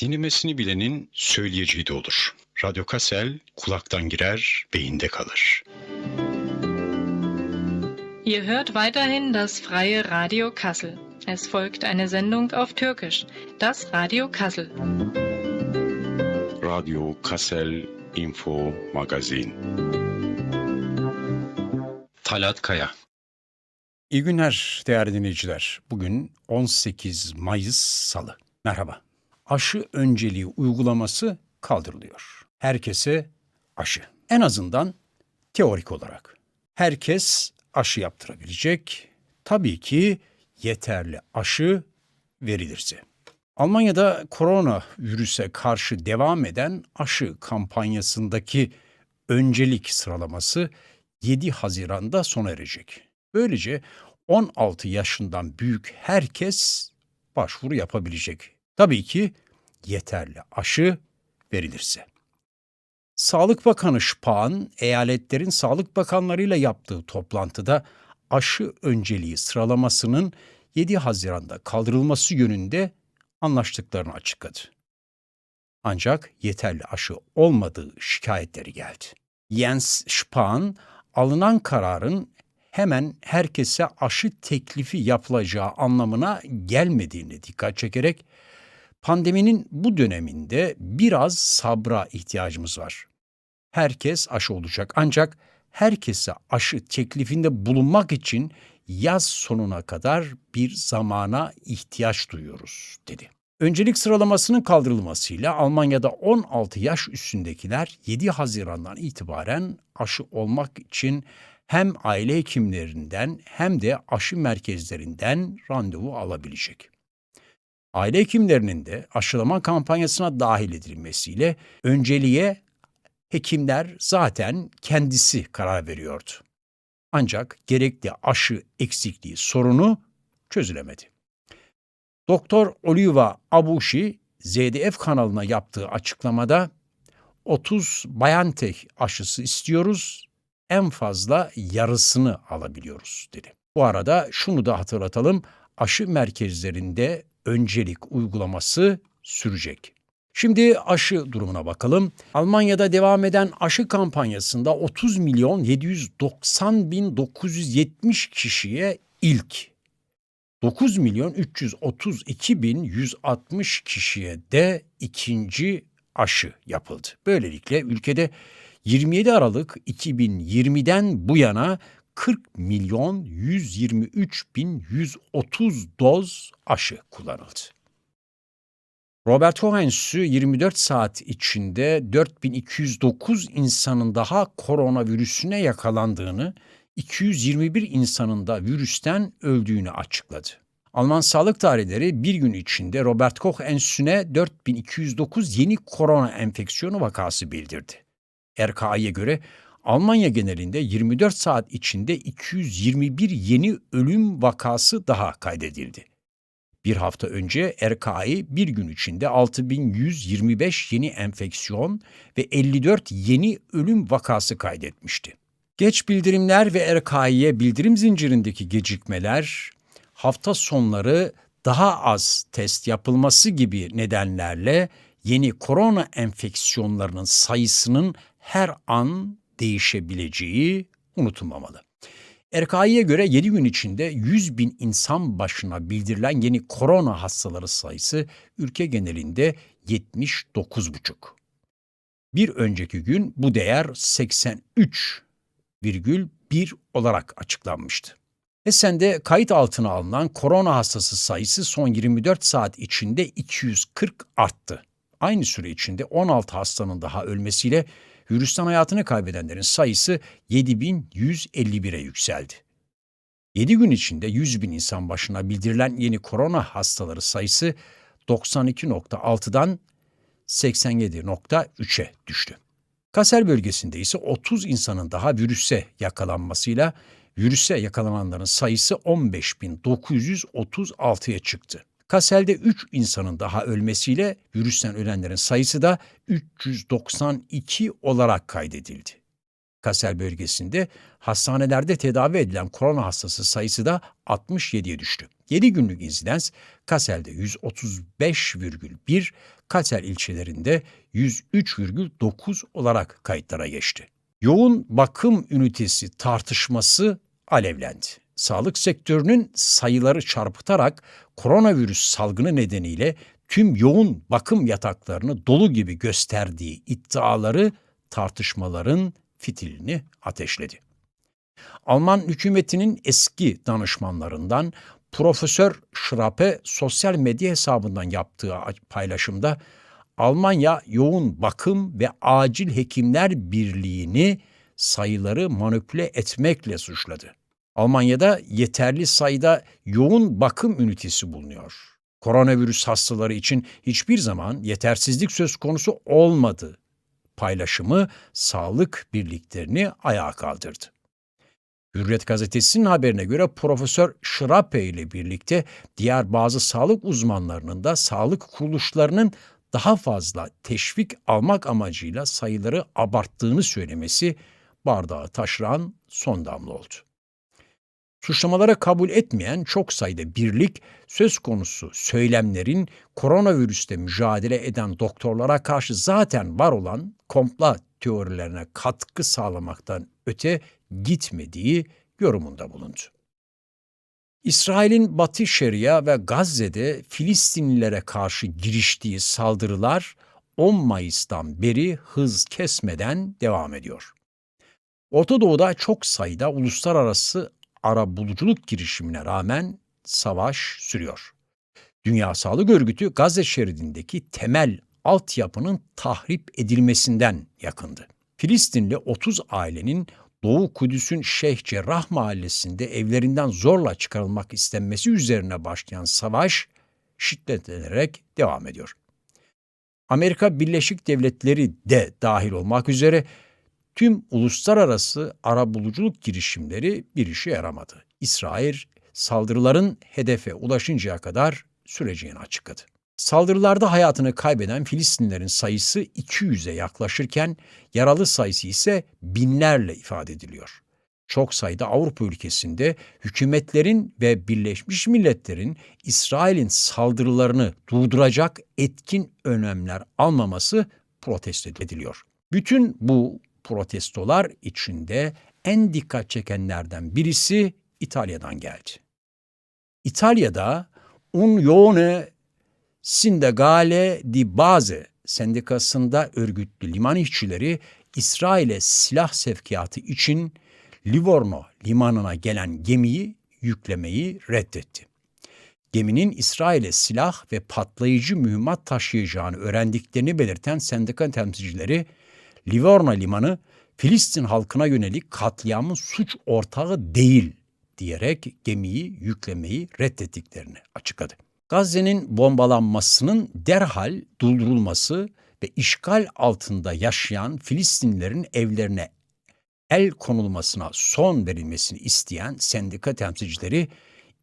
Dinlemesini bilenin söyleyeceği de olur. Radyo Kassel kulaktan girer, beyinde kalır. Ihr hört weiterhin das freie Radio Kassel. Es folgt eine Sendung auf Türkisch, das Radio Kassel. Radyo Kassel Info Magazin Talat Kaya İyi günler değerli dinleyiciler. Bugün 18 Mayıs Salı. Merhaba. Aşı önceliği uygulaması kaldırılıyor. Herkese aşı. En azından teorik olarak. Herkes aşı yaptırabilecek. Tabii ki yeterli aşı verilirse. Almanya'da korona virüse karşı devam eden aşı kampanyasındaki öncelik sıralaması 7 Haziran'da sona erecek. Böylece 16 yaşından büyük herkes başvuru yapabilecek. Tabii ki yeterli aşı verilirse. Sağlık Bakanı Spahn, eyaletlerin sağlık bakanlarıyla yaptığı toplantıda aşı önceliği sıralamasının 7 Haziran'da kaldırılması yönünde anlaştıklarını açıkladı. Ancak yeterli aşı olmadığı şikayetleri geldi. Jens Spahn, alınan kararın hemen herkese aşı teklifi yapılacağı anlamına gelmediğini dikkat çekerek pandeminin bu döneminde biraz sabra ihtiyacımız var. Herkes aşı olacak ancak herkese aşı teklifinde bulunmak için yaz sonuna kadar bir zamana ihtiyaç duyuyoruz dedi. Öncelik sıralamasının kaldırılmasıyla Almanya'da 16 yaş üstündekiler 7 Haziran'dan itibaren aşı olmak için hem aile hekimlerinden hem de aşı merkezlerinden randevu alabilecek. Aile hekimlerinin de aşılama kampanyasına dahil edilmesiyle önceliğe hekimler zaten kendisi karar veriyordu. Ancak gerekli aşı eksikliği sorunu çözülemedi. Doktor Oliva Abushi ZDF kanalına yaptığı açıklamada 30 BioNTech aşısı istiyoruz, en fazla yarısını alabiliyoruz dedi. Bu arada şunu da hatırlatalım, aşı merkezlerinde öncelik uygulaması sürecek. Şimdi aşı durumuna bakalım. Almanya'da devam eden aşı kampanyasında 30 milyon 790 bin 970 kişiye ilk 9 milyon 332 bin 160 kişiye de ikinci aşı yapıldı. Böylelikle ülkede 27 Aralık 2020'den bu yana 40 milyon 123 bin 130 doz aşı kullanıldı. Robert Koch Enstitüsü 24 saat içinde 4209 insanın daha koronavirüsüne yakalandığını, 221 insanın da virüsten öldüğünü açıkladı. Alman sağlık tarihleri bir gün içinde Robert Koch Enstitüsü'ne 4209 yeni korona enfeksiyonu vakası bildirdi. RKI'ye göre Almanya genelinde 24 saat içinde 221 yeni ölüm vakası daha kaydedildi. Bir hafta önce RKI bir gün içinde 6125 yeni enfeksiyon ve 54 yeni ölüm vakası kaydetmişti. Geç bildirimler ve RKI'ye bildirim zincirindeki gecikmeler, hafta sonları daha az test yapılması gibi nedenlerle yeni korona enfeksiyonlarının sayısının her an değişebileceği unutulmamalı. RKI'ye göre 7 gün içinde 100 bin insan başına bildirilen yeni korona hastaları sayısı ülke genelinde 79,5. Bir önceki gün bu değer 83,1 olarak açıklanmıştı. Esen'de kayıt altına alınan korona hastası sayısı son 24 saat içinde 240 arttı. Aynı süre içinde 16 hastanın daha ölmesiyle virüsten hayatını kaybedenlerin sayısı 7151'e yükseldi. 7 gün içinde 100 bin insan başına bildirilen yeni korona hastaları sayısı 92.6'dan 87.3'e düştü. Kaser bölgesinde ise 30 insanın daha virüse yakalanmasıyla virüse yakalananların sayısı 15.936'ya çıktı. Kasel'de 3 insanın daha ölmesiyle virüsten ölenlerin sayısı da 392 olarak kaydedildi. Kasel bölgesinde hastanelerde tedavi edilen korona hastası sayısı da 67'ye düştü. 7 günlük insidens Kasel'de 135,1, Kassel ilçelerinde 103,9 olarak kayıtlara geçti. Yoğun bakım ünitesi tartışması alevlendi. Sağlık sektörünün sayıları çarpıtarak koronavirüs salgını nedeniyle tüm yoğun bakım yataklarını dolu gibi gösterdiği iddiaları tartışmaların fitilini ateşledi. Alman hükümetinin eski danışmanlarından Profesör Schrappe sosyal medya hesabından yaptığı paylaşımda Almanya Yoğun Bakım ve Acil Hekimler Birliği'ni sayıları manipüle etmekle suçladı. Almanya'da yeterli sayıda yoğun bakım ünitesi bulunuyor. Koronavirüs hastaları için hiçbir zaman yetersizlik söz konusu olmadı. Paylaşımı sağlık birliklerini ayağa kaldırdı. Hürriyet gazetesinin haberine göre Profesör Schrappe ile birlikte diğer bazı sağlık uzmanlarının da sağlık kuruluşlarının daha fazla teşvik almak amacıyla sayıları abarttığını söylemesi bardağı taşıran son damla oldu. Suçlamalara kabul etmeyen çok sayıda birlik söz konusu söylemlerin koronavirüste mücadele eden doktorlara karşı zaten var olan komplo teorilerine katkı sağlamaktan öte gitmediği yorumunda bulundu. İsrail'in Batı Şeria ve Gazze'de Filistinlilere karşı giriştiği saldırılar 10 Mayıs'tan beri hız kesmeden devam ediyor. Orta Doğu'da çok sayıda uluslararası ara buluculuk girişimine rağmen savaş sürüyor. Dünya Sağlık Örgütü Gazze şeridindeki temel altyapının tahrip edilmesinden yakındı. Filistinli 30 ailenin Doğu Kudüs'ün Şeyh Cerrah mahallesinde evlerinden zorla çıkarılmak istenmesi üzerine başlayan savaş şiddetlenerek devam ediyor. Amerika Birleşik Devletleri de dahil olmak üzere tüm uluslararası arabuluculuk girişimleri bir işe yaramadı. İsrail saldırıların hedefe ulaşıncaya kadar süreceğini açıkladı. Saldırılarda hayatını kaybeden Filistinlerin sayısı 200'e yaklaşırken yaralı sayısı ise binlerle ifade ediliyor. Çok sayıda Avrupa ülkesinde hükümetlerin ve Birleşmiş Milletler'in İsrail'in saldırılarını durduracak etkin önlemler almaması protesto ediliyor. Bütün bu protestolar içinde en dikkat çekenlerden birisi İtalya'dan geldi. İtalya'da Unione Sindagale di Base sendikasında örgütlü liman işçileri İsrail'e silah sevkiyatı için Livorno limanına gelen gemiyi yüklemeyi reddetti. Geminin İsrail'e silah ve patlayıcı mühimmat taşıyacağını öğrendiklerini belirten sendika temsilcileri Livorno limanı Filistin halkına yönelik katliamın suç ortağı değil diyerek gemiyi yüklemeyi reddettiklerini açıkladı. Gazze'nin bombalanmasının derhal durdurulması ve işgal altında yaşayan Filistinlilerin evlerine el konulmasına son verilmesini isteyen sendika temsilcileri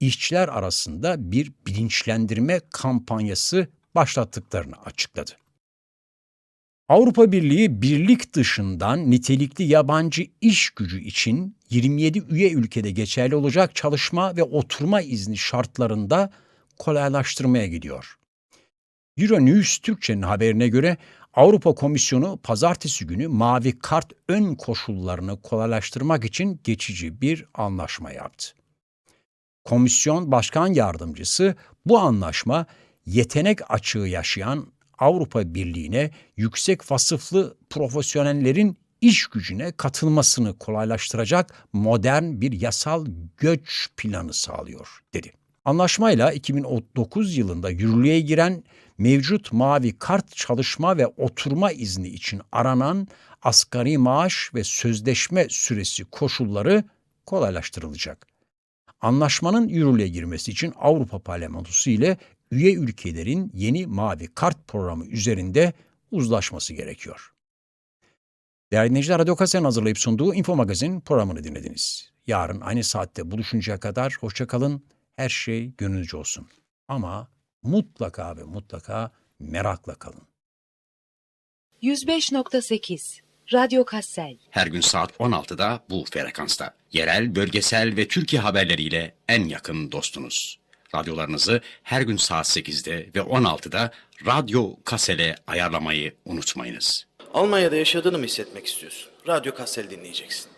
işçiler arasında bir bilinçlendirme kampanyası başlattıklarını açıkladı. Avrupa Birliği birlik dışından nitelikli yabancı iş gücü için 27 üye ülkede geçerli olacak çalışma ve oturma izni şartlarında kolaylaştırmaya gidiyor. Euronews Türkçe'nin haberine göre Avrupa Komisyonu pazartesi günü mavi kart ön koşullarını kolaylaştırmak için geçici bir anlaşma yaptı. Komisyon Başkan Yardımcısı bu anlaşma yetenek açığı yaşayan Avrupa Birliği'ne yüksek vasıflı profesyonellerin iş gücüne katılmasını kolaylaştıracak modern bir yasal göç planı sağlıyor dedi. Anlaşmayla 2009 yılında yürürlüğe giren mevcut mavi kart çalışma ve oturma izni için aranan asgari maaş ve sözleşme süresi koşulları kolaylaştırılacak. Anlaşmanın yürürlüğe girmesi için Avrupa Parlamentosu ile üye ülkelerin yeni mavi kart programı üzerinde uzlaşması gerekiyor. Değerli dinleyiciler, Radyo Kasen hazırlayıp sunduğu Info Magazin programını dinlediniz. Yarın aynı saatte buluşuncaya kadar hoşçakalın, her şey gönülce olsun. Ama mutlaka ve mutlaka merakla kalın. 105.8 Radyo Kassel Her gün saat 16'da bu frekansta. Yerel, bölgesel ve Türkiye haberleriyle en yakın dostunuz. Radyolarınızı her gün saat 8'de ve 16'da Radyo Kasel'e ayarlamayı unutmayınız. Almanya'da yaşadığını mı hissetmek istiyorsun? Radyo Kassel dinleyeceksin.